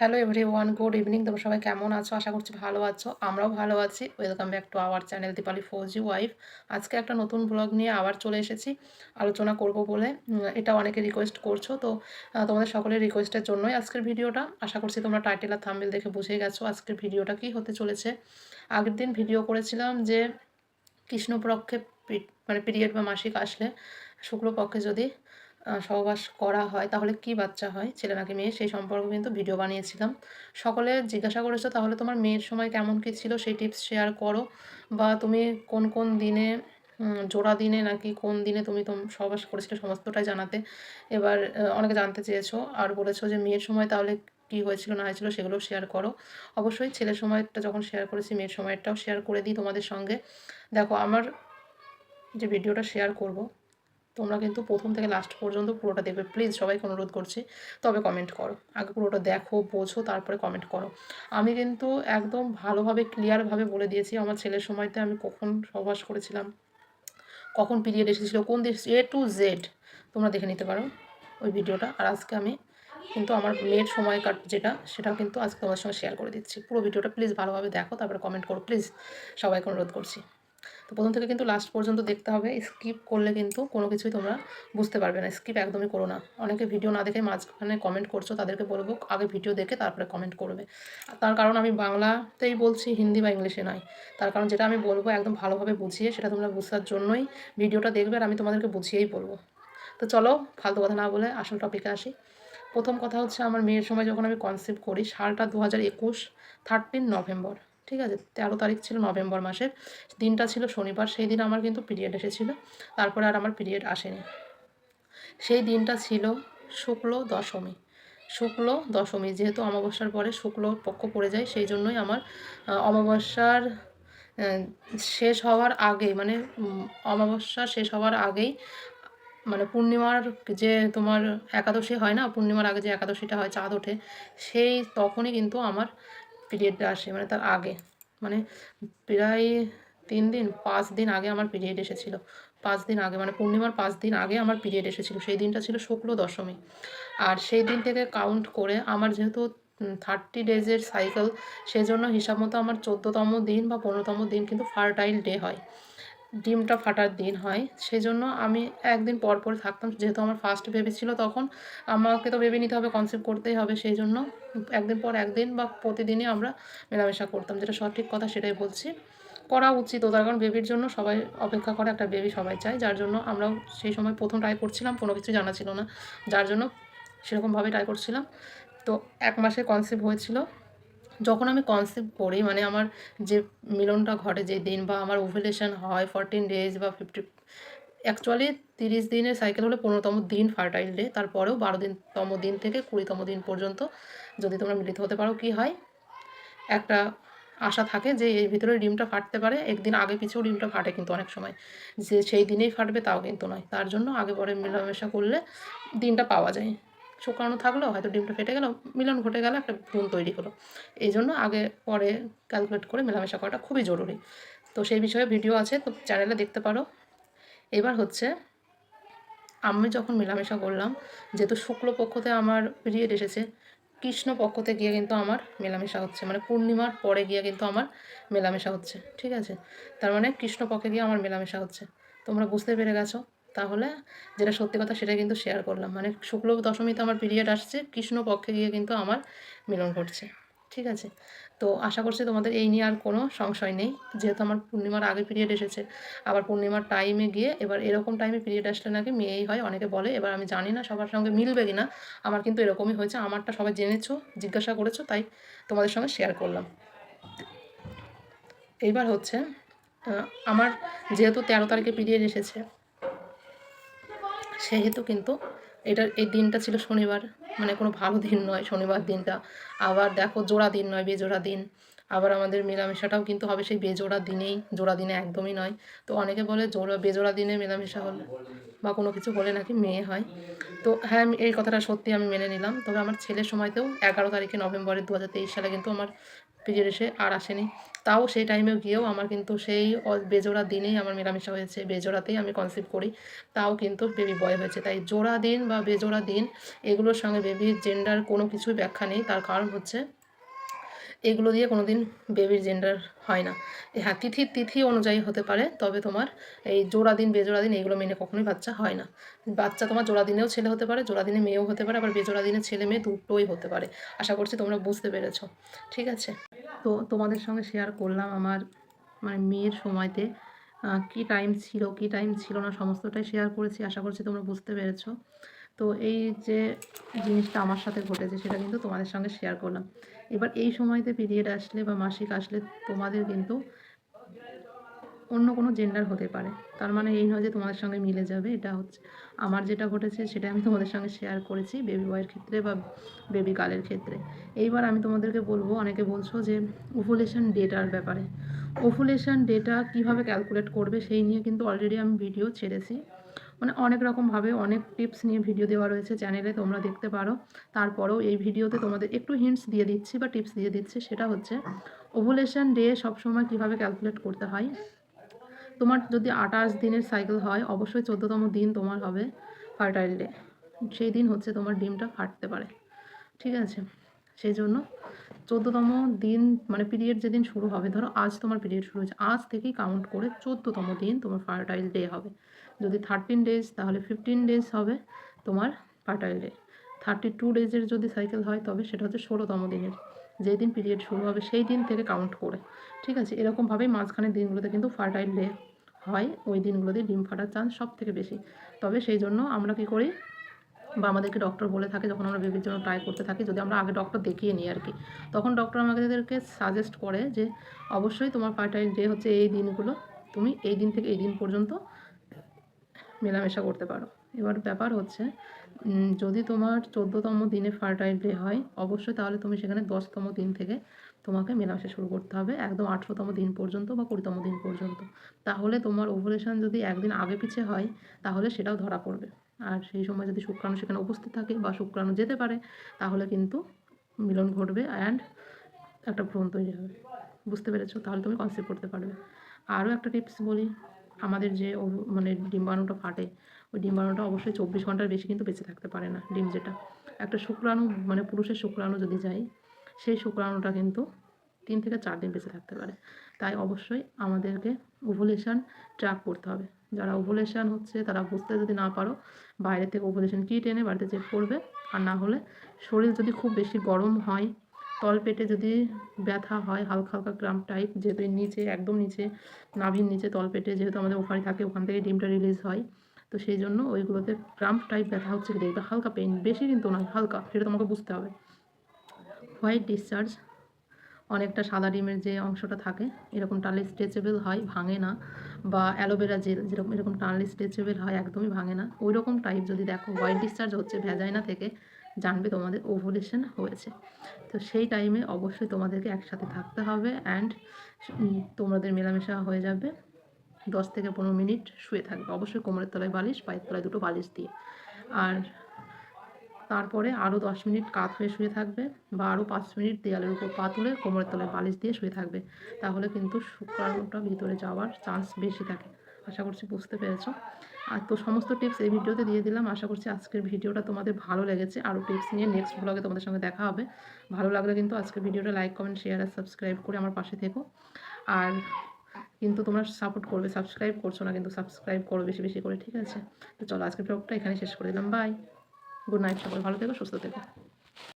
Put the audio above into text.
Hello everyone good evening তোমরা সবাই কেমন আছো? আশা করছি ভালো আছো। আমরাও ভালো আছি। Welcome back to our channel Dipali Fauji wife আজকে একটা নতুন ব্লগ নিয়ে আবার চলে এসেছি। আলোচনা করব বলে। এটা অনেকে রিকোয়েস্ট করছ, তো তোমাদের সকলের রিকোয়েস্টের জন্যই আজকের ভিডিওটা। আশা করছি তোমরা টাইটেল আর থাম্বেল দেখে বুঝে গেছো আজকের ভিডিওটা কি হতে চলেছে। আগের দিন ভিডিও করেছিলাম যে, কৃষ্ণপক্ষে মানে পিরিয়ড বা মাসিক আসলে, শুক্লপক্ষে যদি সহবাস করা হয়, তাহলে কি বাচ্চা হয়? ছেলে নাকি মেয়ে? সেই সম্পর্কে কিন্তু ভিডিও বানিয়েছিলাম। সকলে জিজ্ঞাসা করেছ, তাহলে তোমার মেয়ের সময় কেমন কী ছিল? সেই টিপস শেয়ার করো। বা তুমি কোন কোন দিনে জোড়া দিনে নাকি কোন দিনে তুমি তোম, সহবাস করেছিলে সমস্তটাই জানাতে। এবার অনেকে জানতে চেয়েছো আর বলেছ যে মেয়ের সময় তাহলে কী হয়েছিল, না হয়েছিল সেগুলো শেয়ার করো। অবশ্যই ছেলের সময়টা যখন শেয়ার করেছি, মেয়ের সময়টাও শেয়ার করে দিই তোমাদের সঙ্গে। দেখো, আমার যে ভিডিওটা শেয়ার করব তোমরা কিন্তু প্রথম থেকে লাস্ট পর্যন্ত পুরোটা দেখবে। প্লিজ সবাইকে অনুরোধ করছি, তবে কমেন্ট করো। আগে পুরোটা দেখো, বোঝো, তারপরে কমেন্ট করো। আমি কিন্তু একদম ভালোভাবে ক্লিয়ারভাবে বলে দিয়েছি, আমার ছেলের সময়তে আমি কখন সহবাস করেছিলাম, কখন পিরিয়ড এসেছিল, কোন দেশ এ টু জেড তোমরা দেখে নিতে পারো ওই ভিডিওটা। আর আজকে আমি কিন্তু আমার মেয়ের সময় কাট, যেটা, সেটাও কিন্তু আজকে তোমাদের সঙ্গে শেয়ার করে দিচ্ছি। পুরো ভিডিওটা প্লিজ ভালোভাবে দেখো, তারপরে কমেন্ট করো। প্লিজ সবাইকে অনুরোধ করছি। তো প্রথম থেকে কিন্তু লাস্ট পর্যন্ত দেখতে হবে। স্কিপ করলে কিন্তু কোনো কিছুই তোমরা বুঝতে পারবে না। স্কিপ একদমই করো না। অনেকে ভিডিও না দেখে মাঝখানে কমেন্ট করছ, তাদেরকে বলব আগে ভিডিও দেখে তারপরে কমেন্ট করবে। তার কারণ আমি বাংলাতেই বলছি, হিন্দি বা ইংলিশে নয়। তার কারণ যেটা আমি বলব, একদম ভালোভাবে বুঝিয়ে, সেটা তোমরা বুঝার জন্যই ভিডিওটা দেখবে আর আমি তোমাদেরকে বুঝিয়েই বলব। তো চলো, ফালতু কথা না বলে আসল টপিকে আসি। প্রথম কথা হচ্ছে, আমার মেয়ের সময় যখন আমি কনসেপ্ট করি, সালটা দু হাজার একুশ থার্টিন নভেম্বর ঠিক আছে? তেরো তারিখ ছিল নভেম্বর মাসের। দিনটা ছিল শনিবার, সেই দিন আমার কিন্তু পিরিয়ড এসেছিল। তারপরে আর আমার পিরিয়ড আসেনি। সেই দিনটা ছিল শুক্ল দশমী। শুক্ল দশমী, যেহেতু অমাবস্যার পরে শুক্ল পক্ষ পড়ে যায়, সেই জন্যই আমার অমাবস্যার শেষ হওয়ার আগে মানে অমাবস্যা শেষ হওয়ার আগেই মানে পূর্ণিমার যে তোমার একাদশী হয় না, পূর্ণিমার আগে যে একাদশীটা হয়, চাঁদ ওঠে, সেই তখনই কিন্তু আমার পিরিয়ডটা আসে মানে তার আগে। মানে প্রায় তিন দিন, পাঁচ দিন আগে আমার পিরিয়ড এসেছিল। পাঁচ দিন আগে মানে পূর্ণিমার পাঁচ দিন আগে আমার পিরিয়ড এসেছিল। সেই দিনটা ছিল শুক্ল দশমী। আর সেই দিন থেকে কাউন্ট করে আমার যেহেতু থার্টি ডেজের সাইকেল সেই জন্য হিসাব মতো আমার চোদ্দোতম দিন বা পনেরোতম দিন কিন্তু ফার্টাইল ডে হয়। ডিমটা ফাটার দিন হয়। সেই জন্য আমি একদিন পর পর থাকতাম। যেহেতু আমার ফার্স্ট বেবি ছিল তখন আমাকে তো বেবি নিতে হবে কনসেপ্ট করতেই হবে। সেই জন্য একদিন পর একদিন বা প্রতিদিনই আমরা মেলামেশা করতাম। যেটা সঠিক কথা সেটাই বলছি। করা উচিত তার কারণ বেবির জন্য সবাই অপেক্ষা করে একটা বেবি সবাই চায়। যার জন্য আমরাও সেই সময় প্রথম ট্রাই করছিলাম, কোনো কিছু জানা ছিল না। যার জন্য সেরকমভাবে ট্রাই করছিলাম। তো এক মাসে কনসেপ্ট হয়েছিল। যখন আমি কনসেপ্ট করি মানে আমার যে মিলনটা ঘটে, যে দিন বা আমার ওভুলেশন হয় ফরটিন ডেজ বা ফিফটি অ্যাকচুয়ালি তিরিশ দিনের সাইকেল হলে পনেরোতম দিন ফার্টাইল ডে তারপরেও বারো দিনতম দিন থেকে কুড়িতম দিন পর্যন্ত যদি তোমরা মিলিত হতে পারো কি হয়, একটা আশা থাকে যে এর ভিতরে ডিমটা ফাটতে পারে, একদিন আগে পিছেও ডিমটা ফাটে কিন্তু অনেক সময়, যে সেই দিনেই ফাটবে তাও কিন্তু নয়, তার জন্য আগে পরে মেলামেশা করলে দিনটা পাওয়া যায়। শুকানো থাকলেও হয়তো ডিমটা ফেটে গেল, মিলন ঘটে গেল, একটা ভ্রূণ তৈরি হলো এই জন্য আগে, পরে ক্যালকুলেট করে মেলামেশা করাটা খুবই জরুরি। তো সেই বিষয়ে ভিডিও আছে, তো চ্যানেলে দেখতে পারো। এবার হচ্ছে, আমি যখন মেলামেশা করলাম, যেহেতু শুক্লপক্ষতে আমার পিরিয়ড এসেছে কৃষ্ণ পক্ষতে গিয়ে কিন্তু আমার মেলামেশা হচ্ছে মানে পূর্ণিমার পরে গিয়ে কিন্তু আমার মেলামেশা হচ্ছে, ঠিক আছে? তার মানে কৃষ্ণ পক্ষে গিয়ে আমার মেলামেশা হচ্ছে। তোমরা বুঝতে পেরে গেছো? তাহলে যেটা সত্যি কথা সেটা কিন্তু শেয়ার করলাম। মানে শুক্ল দশমীতে আমার পিরিয়ড আসছে, কৃষ্ণ পক্ষে গিয়ে কিন্তু আমার মিলন ঘটছে। ঠিক আছে? তো আশা করছি তোমাদের এই নিয়ে আর কোনো সংশয় নেই। যেহেতু আমার পূর্ণিমার আগে পিরিয়ড এসেছে, আবার পূর্ণিমার টাইমে গিয়ে এবার এরকম টাইমে পিরিয়ড আসলে নাকি মেয়েই হয়, অনেকে বলে, এবার আমি জানি না সবার সঙ্গে মিলবে কি না আমার কিন্তু এরকমই হয়েছে, আমারটা সবাই জেনেছো, জিজ্ঞাসা করেছ, তাই তোমাদের সঙ্গে শেয়ার করলাম। এইবার হচ্ছে আমার যেহেতু তেরো তারিখে পিরিয়ড এসেছে সেহেতু কিন্তু এটার এই দিনটা ছিল শনিবার মানে কোনো ভালো দিন নয় শনিবার দিনটা। আবার দেখো জোড়া দিন নয়, বেজোড়া দিন। আবার আমাদের মেলামেশাটাও কিন্তু হবে সেই বেজোড়া দিনেই, জোড়া দিনে একদমই নয়। তো অনেকে বলে জোড়া, বেজোড়া দিনে মেলামেশা হলে বা কোনো কিছু হলে নাকি মেয়ে হয়। তো হ্যাঁ এই কথাটা সত্যি আমি মেনে নিলাম। তবে আমার ছেলের সময়তেও এগারো তারিখে নভেম্বরের দু হাজার তেইশ সালে কিন্তু আমার পিরিয়ড এসে আর আসেনি। তাও সেই টাইমে গিয়েও আমার কিন্তু সেই বেজোড়া দিনেই আমার মেলামেশা হয়েছে। বেজোড়াতেই আমি কনসিভ করি। তাও কিন্তু বেবি বয় হয়েছে। তাই জোড়া দিন বা বেজোড়া দিন, এগুলোর সঙ্গে বেবির জেন্ডার কোনো কিছুই ব্যাখ্যা নেই। তার কারণ হচ্ছে এগুলো দিয়ে কোনো দিন বেবির জেন্ডার হয় না। হ্যাঁ তিথি তিথি অনুযায়ী হতে পারে, তবে তোমার এই জোড়া দিন, বেজোড়া দিন এগুলো মেনে কখনোই বাচ্চা হয় না। বাচ্চা তোমার জোড়া দিনেও ছেলে হতে পারে, জোড়া দিনে মেয়েও হতে পারে, আবার বেজোড়া দিনে ছেলে মেয়ে দুটোই হতে পারে। আশা করছি তোমরা বুঝতে পেরেছ। ঠিক আছে? তো তোমাদের সঙ্গে শেয়ার করলাম আমার মানে মেয়ের সময়তে কি টাইম ছিল, কি টাইম ছিল না, সমস্তটাই শেয়ার করেছি, আশা করছি তোমরা বুঝতে পেরেছ। তো এই যে জিনিসটা আমার সাথে ঘটেছে, সেটা কিন্তু তোমাদের সঙ্গে শেয়ার করলাম। এবার এই সময়তে পিরিয়ড আসলে বা মাসিক আসলে তোমাদের কিন্তু অন্য কোনো জেন্ডার হতে পারে। তার মানে এই নয় যে তোমাদের সঙ্গে মিলে যাবে, এটা হচ্ছে আমার যেটা ঘটেছে সেটা আমি তোমাদের সঙ্গে শেয়ার করেছি বেবি বয়ের ক্ষেত্রে বা বেবি গার্লের ক্ষেত্রে। এইবার আমি তোমাদেরকে বলব, অনেকে বলছো যে ওভুলেশন ডেটার ব্যাপারে। ওভুলেশন ডেটা কীভাবে ক্যালকুলেট করবে সেই নিয়ে কিন্তু অলরেডি আমি ভিডিও ছেড়েছি। মানে অনেক রকমভাবে অনেক টিপস নিয়ে ভিডিও দেওয়া রয়েছে চ্যানেলে তোমরা দেখতে পারো। তারপরেও এই ভিডিওতে তোমাদের একটু হিন্টস দিয়ে দিচ্ছি বা টিপস দিয়ে দিচ্ছি, সেটা হচ্ছে ওভুলেশন ডে সবসময় কীভাবে ক্যালকুলেট করতে হয়? তোমার যদি আঠাশ দিনের সাইকেল হয়, অবশ্যই চোদ্দোতম দিন তোমার হবে ফার্টাইল ডে সেই দিন হচ্ছে তোমার ডিমটা ফাটতে পারে। ঠিক আছে? সেই জন্য চোদ্দোতম দিন মানে পিরিয়ড যেদিন শুরু হবে, ধরো আজ তোমার পিরিয়ড শুরু হয়েছে, আজ থেকেই কাউন্ট করে চোদ্দোতম দিন তোমার ফার্টাইল ডে হবে। যদি থার্টিন ডেজ তাহলে ফিফটিন ডেজ হবে তোমার ফার্টাইল ডে থার্টি টু ডেজের যদি সাইকেল হয়, তবে সেটা হচ্ছে ষোলোতম দিনের। যেই দিন পিরিয়ড শুরু হবে, সেই দিন থেকে কাউন্ট করে। ঠিক আছে? এরকমভাবেই মাঝখানের দিনগুলোতে কিন্তু ফার্টাইল ডে হয়, ওই দিনগুলোতে ডিম ফাটার চান্স সব থেকে বেশি। তবে সেই জন্য আমরা কী করি, বা আমাদেরকে ডক্টর বলে থাকে, যখন আমরা বেবির জন্য ট্রাই করতে থাকি, যদি আমরা আগে ডক্টর দেখিয়ে নিই আর কি, তখন ডক্টর আমাদেরকে সাজেস্ট করে যে, অবশ্যই তোমার ফার্টাইল ডে হচ্ছে এই দিনগুলো, তুমি এই দিন থেকে এই দিন পর্যন্ত মেলামেশা করতে পারো। এবার ব্যাপার হচ্ছে যদি তোমার চোদ্দোতম দিনে ফার্টাইল ডে হয়, অবশ্যই তাহলে তুমি সেখানে দশতম দিন থেকে তোমাকে মেলামেশা শুরু করতে হবে, একদম আঠেরোতম দিন পর্যন্ত বা কুড়িতম দিন পর্যন্ত। তাহলে তোমার ওভুলেশন যদি একদিন আগে পিছে হয়, তাহলে সেটাও ধরা পড়বে। আর সেই সময় যদি শুক্রাণু সেখানে উপস্থিত থাকে বা শুক্রাণু যেতে পারে, তাহলে কিন্তু মিলন ঘটবে অ্যান্ড একটা ভ্রূণ তৈরি হবে। বুঝতে পেরেছ? তাহলে তুমি কনসেপ্ট করতে পারবে। আরও একটা টিপস বলি। আমাদের যে মানে ডিম্বাণুটা ফাটে, ওই ডিম্বাণুটা অবশ্যই চব্বিশ ঘণ্টার বেশি কিন্তু বেঁচে থাকতে পারে না, ডিম যেটা। একটা শুক্রাণু মানে পুরুষের শুক্রাণু যদি যায় সেই শুক্রাণুটা কিন্তু তিন থেকে চার দিন বেঁচে থাকতে পারে। তাই অবশ্যই আমাদেরকে ওভুলেশন ট্র্যাক করতে হবে। যারা ওভুলেশন হচ্ছে, তারা বুঝতে যদি না পারো, বাইরে থেকে ওভুলেশন কিট এনে বাড়িতে চেক করবে, আর না হলে শরীর যদি খুব বেশি গরম হয় তলপেটে যদি ব্যথা হয়, হালকা হালকা ক্রাম টাইপ যেহেতু নিচে, একদম নিচে, নাভির নিচে তলপেটে যেহেতু আমাদের ওখানে থাকে, ওখান থেকে ডিমটা রিলিজ হয়, তো সেই জন্য ওইগুলোতে ক্রাম্প টাইপ ব্যথা হচ্ছে কি দেখবে হালকা পেইন বেশি কিন্তু নয়, হালকা, সেটা তোমাকে বুঝতে হবে। হোয়াইট ডিসচার্জ অনেকটা সাদা ডিমের যে অংশটা থাকে, এরকম টানলে স্ট্রেচেবল হয়, ভাঙে না, বা অ্যালোভেরা জেল যেরকম, এরকম টানলে স্ট্রেচেবল হয়, একদমই ভাঙে না। ওই রকম টাইপ যদি দেখো হোয়াইট ডিসচার্জ হচ্ছে ভ্যাজাইনা থেকে জানবে তোমাদের ওভুলেশন হয়েছে। তো সেই টাইমে অবশ্যই তোমাদেরকে একসাথে থাকতে হবে অ্যান্ড তোমাদের মেলামেশা হয়ে যাবে। দশ থেকে পনেরো মিনিট শুয়ে থাকবে। অবশ্যই কোমরের তলায় বালিশ, পায়ের তলায় দুটো বালিশ দিয়ে। আর তারপরে আরও দশ মিনিট কাত হয়ে শুয়ে থাকবে বা আরও পাঁচ মিনিট দেয়ালের উপর পা তুলে কোমরের তলায় বালিশ দিয়ে শুয়ে থাকবে। তাহলে কিন্তু শুক্রাণুটা ভিতরে যাওয়ার চান্স বেশি থাকে। আশা করছি বুঝতে পেরেছ। আর তো সমস্ত টিপস এই ভিডিওতে দিয়ে দিলাম। আশা করছি আজকের ভিডিওটা তোমাদের ভালো লেগেছে। আরও টিপস নিয়ে নেক্সট ব্লগে তোমাদের সঙ্গে দেখা হবে। ভালো লাগলে কিন্তু আজকের ভিডিওটা লাইক কমেন্ট শেয়ার আর সাবস্ক্রাইব করে আমার পাশে থেকো। আর কিন্তু তোমরা সাপোর্ট করবে সাবস্ক্রাইব করছ না কিন্তু সাবস্ক্রাইব করো বেশি বেশি করে, ঠিক আছে? তো চলো আজকের ব্লগটা এখানে শেষ করে দিলাম। বাই গুড নাইট সবাই ভালো থেকো, সুস্থ থেকো।